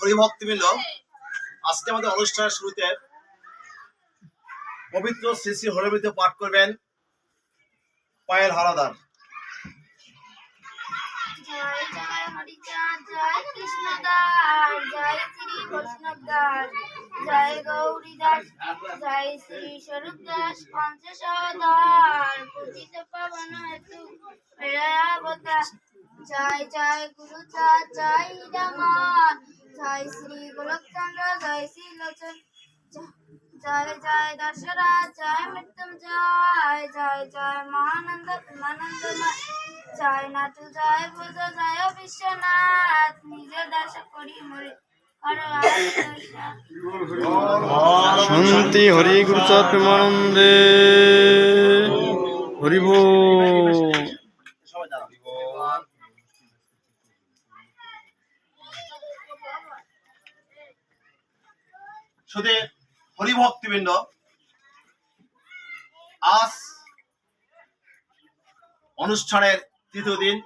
হরিভক্তবৃন্দ আজকে আমাদের অনুষ্ঠানের শুরুতে পবিত্র শ্রী শ্রী পাঠ করবেন পায়েল হারাদার। জয় জয় দাস দাস জয় রামান জয় শ্রী গোলকচন্দ্র, জয় শ্রী লোচন। জয় জয় দশরাজ জয় মৃত্যুম জয় জয় মহানন্দ প্রেমানন্দময় জয় নাটু, জয় ভুজ জয় বিশ্বনাথ। নিজ দাস করি মরে। শান্তি হরি গুরুচাঁদ প্রেমানন্দে। হরি শুধু হরিভক্তিবৃন্দ আজ অনুষ্ঠানের তৃতীয় দিন।